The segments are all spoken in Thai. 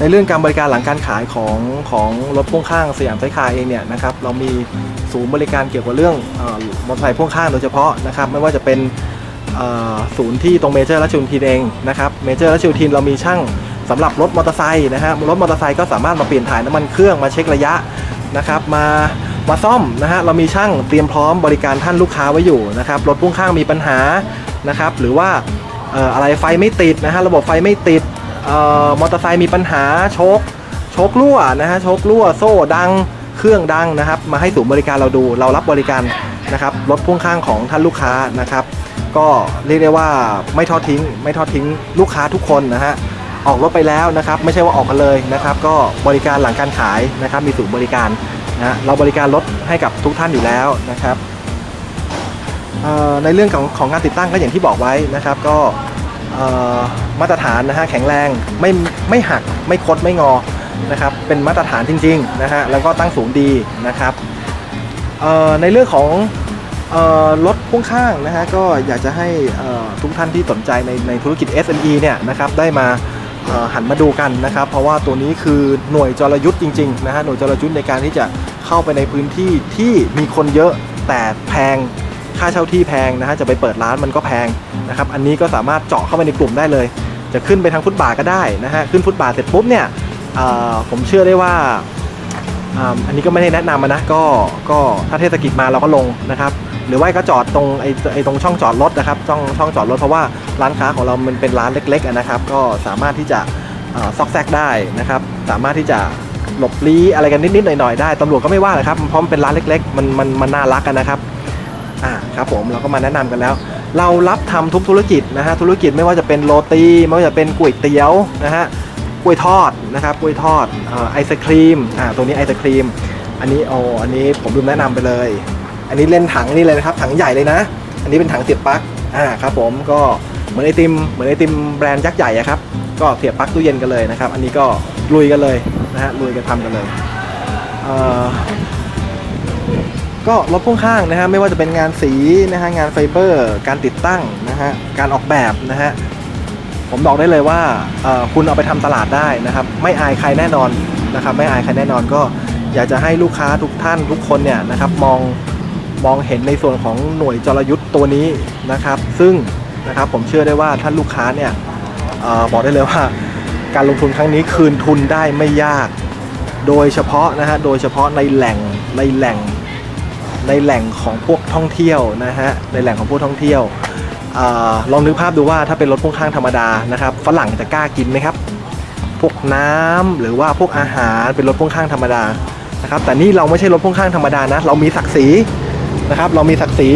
ในเรื่องการบริการหลังการขายของของรถพ่วงข้างสยามไซคาเองเนี่ยนะครับเรามีศูนย์บริการเกี่ยวกับเรื่องมอเตอร์ไซค์พ่วงข้างโดยเฉพาะนะครับไม่ว่าจะเป็นศูนย์ที่ตรงเมเจอร์และชูนทีนเองนะครับเมเจอร์และชูนทีนเรามีช่างสำหรับรถมอเตอร์ไซค์นะฮะรถมอเตอร์ไซค์ก็สามารถมาเปลี่ยนถ่ายน้ำมันเครื่องมาเช็คระยะนะครับมามาซ่อมนะฮะเรามีช่างเตรียมพร้อมบริการท่านลูกค้าไว้อยู่นะครับรถพ่วงข้างมีปัญหานะครับหรือว่าอะไรไฟไม่ติดนะฮะระบบไฟไม่ติด มอเตอร์ไซค์มีปัญหาโชคโชครั่วนะฮะโชครั่วโซ่ดังเครื่องดังนะครับ มาให้ศูนย์บริการเราดูเรารับบริการนะครับรถพ่วงข้างของท่านลูกค้านะครับ ก็เรียกได้ว่าไม่ทอดทิ้ง ไม่ทอดทิ้งลูกค้าทุกคนนะฮะออกรถไปแล้วนะครับ ไม่ใช่ว่าออกกันเลยนะครับ ก็บริการหลังการขายนะครับ มีศูนย์บริการนะเราบริการรถให้กับทุกท่านอยู่แล้วนะครับในเรื่องของของการติดตั้งก็อย่างที่บอกไว้นะครับ ก็ มาตรฐานนะฮะแข็งแรงไม่ไม่หักไม่คดไม่งอนะครับเป็นมาตรฐานจริงๆนะฮะแล้วก็ตั้งสูงดีนะครับในเรื่องของรถพ่วงข้างนะฮะก็อยากจะให้ทุกท่านที่สนใจในในธุรกิจ SME เนี่ยนะครับได้มาหันมาดูกันนะครับ เพราะว่าตัวนี้คือหน่วยจรยุทธ์จริงๆนะฮะหน่วยจรยุทธ์ในการที่จะเข้าไปในพื้นที่ที่มีคนเยอะแต่แพง ค่าเช่าที่แพงนะฮะจะไปเปิดร้านมันก็แพงนะครับอันนี้ก็สามารถเจาะเข้าไปในกลุ่มได้เลย จะขึ้นไปทางฟุตบาทก็ได้นะฮะขึ้นฟุตบาทเสร็จปุ๊บเนี่ยผมเชื่อได้ว่าอันนี้ก็ไม่ได้แนะนำนะก็ก็ถ้าเทศกิจมาเราก็ลงนะครับ หรือว่าก็จอดตรงไอ้ไอ้ตรงช่องจอดรถนะครับช่องช่องจอดรถเพราะว่าร้านค้าของเรามันเป็นร้านเล็กๆนะครับ ก็สามารถที่จะซอกแซกได้นะครับ สามารถที่จะหลบลี้อะไรกันนิดๆหน่อยๆได้ตำรวจก็ไม่ว่าเลยครับเพราะมันเป็นร้านเล็ก ๆ มันมันมันน่ารักกันนะครับ อ่าครับผมเราก็มาแนะนำกันแล้ว เรารับทำทุกธุรกิจนะฮะธุรกิจไม่ว่าจะเป็นโรตีไม่ว่าจะเป็นก๋วยเตี๋ยวนะฮะกล้วยทอดนะครับกล้วยทอดออไอศครีมอ่าตัวนี้ไอศครีม อันนี้โออันนี้ผมลืมแนะนำไปเลย อันนี้เล่นถังนี่เลยนะครับถังใหญ่เลยนะ อันนี้เป็นถังเสียบปลั๊กอ่าครับผมก็เหมือนไอติมเหมือนไอติมแบรนด์ยักษ์ใหญ่อะครับก็เสียบปลั๊กตู้เย็นกันเลยนะครับ อันนี้ก็ลุยกันเลยนะฮะลุยกันทำกันเลยเอ่อ ก็รถพ่วงข้างนะฮะไม่ว่าจะเป็นงานสีนะฮะงานไฟเบอร์ การติดตั้งนะฮะการออกแบบนะฮะผมบอกได้เลยว่าคุณเอาไปทำตลาดได้นะครับไม่อายใครแน่นอนนะครับไม่อายใครแน่นอนก็อยากจะให้ลูกค้าทุกท่านทุกคนเนี่ยนะครับมองมองเห็นในส่วนของหน่วยจรยุทธ์ตัวนี้นะครับ ซึ่งนะครับผมเชื่อได้ว่าท่านลูกค้าเนี่ยออบอกได้เลยว่า การลงทุนครั้งนี้คืนทุนได้ไม่ยาก โดยเฉพาะนะฮะโดยเฉพาะในแหล่งในแหล่ง ในแหล่งของพวกท่องเที่ยวนะฮะในแหล่งของพวกท่องเที่ยวอลองนึกภาพดูว่าถ้าเป็นรถพ่วงข้างธรรมดานะครับฝรั่งจะกล้ากินไหมครับพวกน้ำหรือว่าพวกอาหารเป็นรถพ่วงข้างธรรมดานะครับแต่นี่เราไม่ใช่รถพ่วงข้างธรรมดานะเรามีศักดิ์ศรีนะครับเรามีศักดิ์ศรี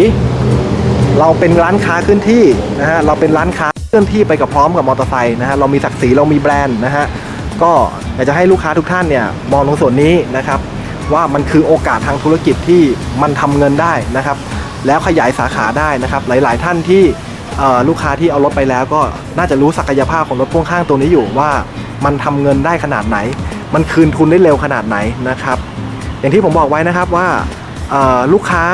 เราเป็นร้านค้าเคลื่อนที่นะฮะเราเป็นร้านค้าเคลื่อนที่ไปกับพร้อมกับมอเตอร์ไซค์นะฮะเรามีศักดิ์ศรีเรามีแบรนด์นะฮะก็อยากจะให้ลูกค้าทุกท่านเนี่ยมองตรงส่วนนี้นะครับ ว่ามันคือโอกาสทางธุรกิจที่มันทำเงินได้นะครับ แล้วขยายสาขาได้นะครับ หลาย ๆ ท่านที่ลูกค้าที่เอารถไปแล้วก็น่าจะรู้ศักยภาพของรถพ่วงข้างตัวนี้อยู่ว่ามันทำเงินได้ขนาดไหน มันคืนทุนได้เร็วขนาดไหนนะครับ อย่างที่ผมบอกไว้นะครับว่าลูกค้า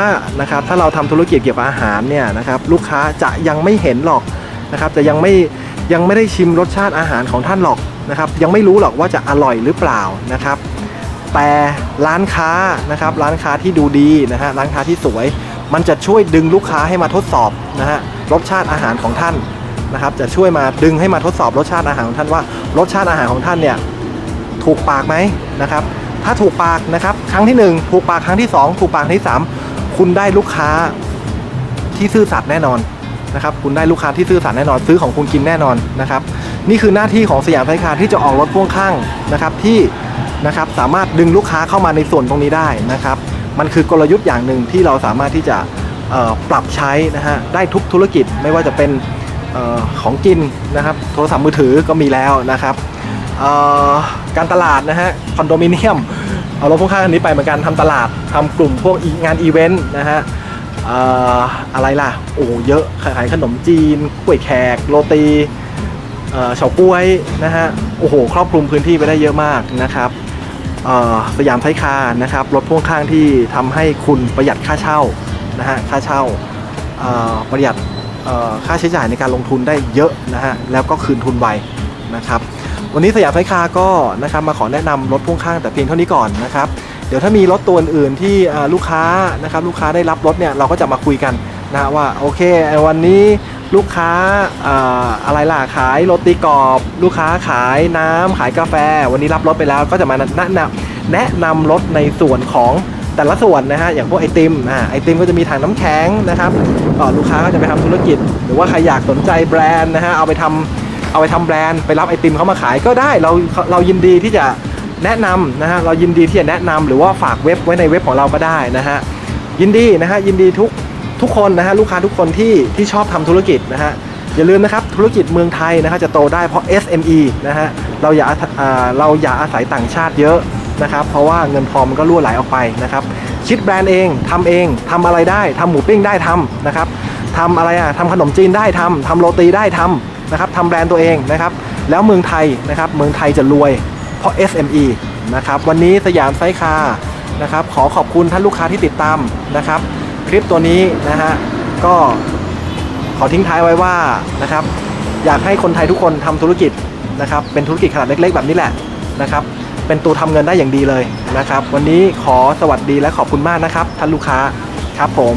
นะครับถ้าเราทำธุรกิจเกี่ยวกับอาหารเนี่ยนะครับลูกค้าจะยังไม่เห็นหรอกนะครับจะยังไม่ยังไม่ได้ชิมรสชาติอาหารของท่านหรอกนะครับยังไม่รู้หรอกว่าจะอร่อยหรือเปล่านะครับ แต่ร้านค้านะครับร้านค้าที่ดูดีนะฮะร้านค้าที่สวย มันจะช่วยดึงลูกค้าให้มาทดสอบนะฮะรสชาติอาหารของท่านนะครับจะช่วยมาดึงให้มาทดสอบรสชาติอาหารของท่านว่ารสชาติอาหารของท่านเนี่ยถูกปากไหมนะครับถ้าถูกปากนะครับครั้งที่หนึ่งถูกปากครั้งที่สองถูกปากครั้งที่สามคุณได้ลูกค้าที่ซื่อสัตย์แน่นอนนะครับคุณได้ลูกค้าที่ซื่อสัตย์แน่นอนซื้อของคุณกินแน่นอนนะครับนี่คือหน้าที่ของสยามไทยคาร์ที่จะออกรถพ่วงข้างนะครับที่ นะครับสามารถดึงลูกค้าเข้ามาในส่วนตรงนี้ได้นะครับ มันคือกลยุทธ์อย่างหนึ่งที่เราสามารถที่จะปรับใช้นะฮะได้ทุกธุรกิจไม่ว่าจะเป็นออของกินนะครับโทรศัพท์มือถือก็มีแล้วนะครับการตลาดนะฮะคอนโดมิเนียมเอารถพ่วงข้างคันนี้ไปเหมือนกันทำตลาดทำกลุ่มพวกงานอีเวนต์นะฮะออะไรล่ะโอ้เยอะขายขนมจีนกล้วยแขกโรตีเฉาก้วยนะฮะโอ้โหครอบคลุมพื้นที่ไปได้เยอะมากนะครับ สยามไทยคาร์นะครับรถพ่วงข้างที่ทำให้คุณประหยัดค่าเช่านะฮะค่าเช่าประหยัดค่าใช้จ่ายในการลงทุนได้เยอะนะฮะแล้วก็คืนทุนไวนะครับวันนี้สยามไฟคาร์ก็นะครับมาขอแนะนำรถพ่วงข้างแต่เพียงเท่านี้ก่อนนะครับเดี๋ยวถ้ามีรถตัวอื่นที่ลูกค้านะครับลูกค้าได้รับรถเนี่ยเราก็จะมาคุยกันนะว่าโอเควันนี้ลูกค้าอ่าอะไรล่ะขายโรตีกรอบ ลูกค้าขายน้ำขายกาแฟ วันนี้รับรถไปแล้วก็จะมาแนะนำแนะนำรถในส่วนของแต่ละส่วนนะฮะอย่างพวกไอติมอ่าไอติมก็จะมีถังน้ำแข็งนะครับก็ลูกค้าก็จะไปทำธุรกิจ หรือว่าใครอยากสนใจแบรนด์นะฮะเอาไปทำเอาไปทำแบรนด์ไปรับไอติมเขามาขายก็ได้เราเรายินดีที่จะแนะนำนะฮะเรายินดีที่จะแนะนำหรือว่าฝากเว็บไว้ในเว็บของเราก็ได้นะฮะยินดีนะฮะยินดีทุก ทุกคนนะฮะลูกค้าทุกคนที่ที่ชอบทำธุรกิจนะฮะอย่าลืมนะครับธุรกิจเมืองไทยนะฮะจะโตได้เพราะ SME นะฮะเราอย่าอ่าเราอย่าอาศัยต่างชาติเยอะนะครับเพราะว่าเงินทองมันก็รั่วไหลออกไปนะครับคิดแบรนด์เองทำเองทำอะไรได้ทำหมูปิ้งได้ทำนะครับทำอะไรอะทำขนมจีนได้ทำทำโรตีได้ทำนะครับทำแบรนด์ตัวเองนะครับแล้วเมืองไทยนะครับเมืองไทยจะรวยเพราะ SME นะครับวันนี้สยามไซคาร์นะครับขอขอบคุณท่านลูกค้าที่ติดตามนะครับ คลิปตัวนี้นะฮะก็ขอทิ้งท้ายไว้ว่านะครับ อยากให้คนไทยทุกคนทำธุรกิจนะครับ เป็นธุรกิจขนาดเล็กๆ แบบนี้แหละนะครับ เป็นตัวทำเงินได้อย่างดีเลยนะครับ วันนี้ขอสวัสดีและขอบคุณมากนะครับ ท่านลูกค้าครับผม